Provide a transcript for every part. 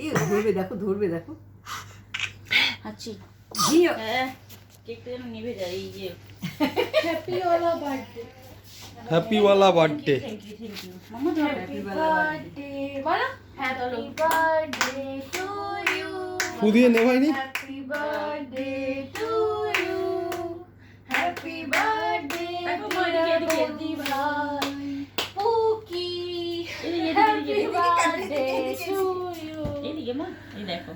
এই ধরবে দেখো ধরবে দেখো। আচ্ছি। হ্যাঁ কেকটা যেন নিভে যায় এই যে। হ্যাপি ওয়ালা বার্থডে হ্যাপি ওয়ালা birthday thank you thank you মামা ধরো। হ্যাপি বার্থডে বলো। হ্যাপি বার্থডে টু ইউ ফুদিয়ে নে? ভাইনি happy birthday to you happy birthday দেখো মা, এদিকে, এদিকে, বৌদি ভাই পুকি এদিকে, এদিকে, হ্যাপি এদিকে, বার্থডে টু এইদিকে মা এই দেখো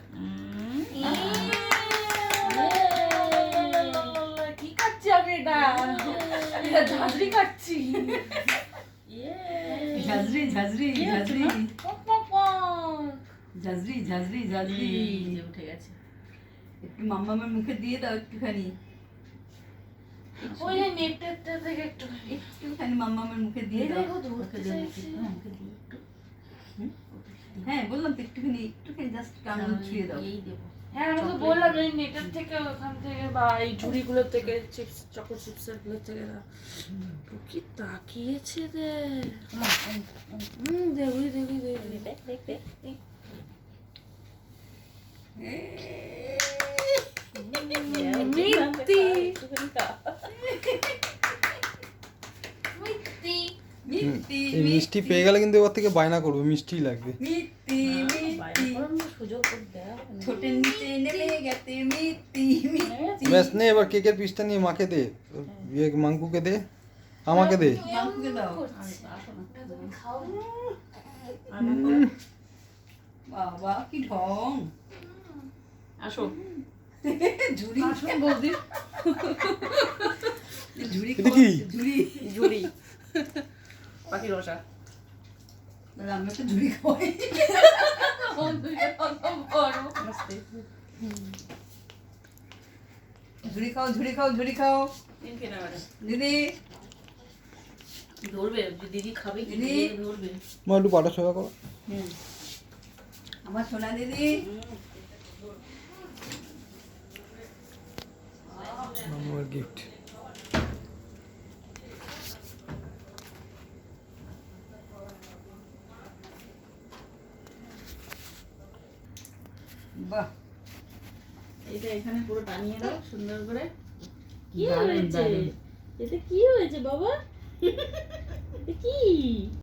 কি খাচ্ছি আমি এটা এটা ঝাঁঝরি খাচ্ছি yeah. ঝাঁঝরি ঝাঁঝরি ঝাঁঝরি পক পক পক। ঝাঁঝরি ঝাঁঝরি ঝাঁঝরি এই যে উঠে গেছে একটু মাম্মামের মুখে দিয়ে দাও একটুখানি ওই যে থেকে একটু একটুখানি মাম্মামের মুখে দিয়ে দাও ওকে দিয়ে একটু হ্যাঁ বললাম তো একটুখানি একটুখানি জাস্ট কামড় ছুঁয়ে দাও। এই দেবো। হ্যাঁ আমি তো বললাম এই নেটের থেকে ওখান থেকে বা এই ঝুড়িগুলোর থেকে চিপস চকো চিপসেরগুলোর থেকে না। কি তাকিয়েছে রে? হুম দেখি দেখি দেখি দেখ দেখ। দেখ। মিথ্যি মিষ্টি এই মিষ্টি। পেয়ে গেলে কিন্তু এবার থেকে বায়না করব মিষ্টি লাগবে। ব্যাস নে এবার কেকের পিসটা নিয়ে মাকে দে ইয়ে মাঙ্কুকে দে আমাকে দে। বাবা কি ঢং। আসো। ঝুড়ি। আসুন ঝুড়ি ঝুড়ি। ঝুড়ি। পাখি রসা তাহলে আমরা তো ঝুড়ি খাওয়াই ঝুড়ি খাও ঝুড়ি খাও ঝুড়ি খাও দিদি ধরবে দিদি খাবে দিদি। ধরবে মা একটু পাটা সোজা করো আমার সোনা দিদি আমার গিফট বাহ। এটা এখানে পুরো টানিয়ে দাও সুন্দর করে। কি হয়েছে? এতে কি হয়েছে বাবা? কি?